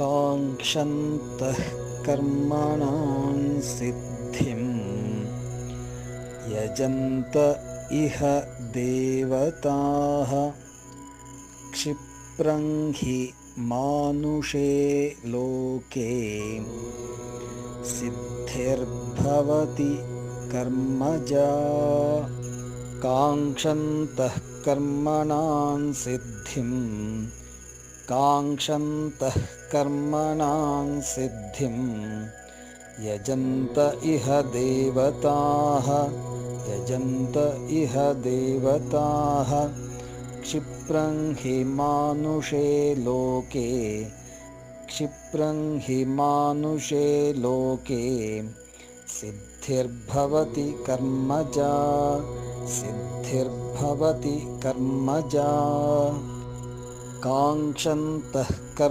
काङ्क्षन्तः कर्मणां सिद्धिं। यजन्त इह देवताः। क्षिप्रं हि मानुषे लोके। सिद्धिर्भवति कर्मजा। काङ्क्षन्तः कर्मणां सिद्धिं काङ्क्षन्तः कर्मणां सिद्धिं। यजन्त इह देवताः यजन्त इह देवताः। क्षिप्रं हि मानुषे लोके क्षिप्रं हि मानुषे लोके। सिद्धिर्भवति कर्मजा सिद्धिर्भवति कर्मजा काङ्क्षन्तः कर्म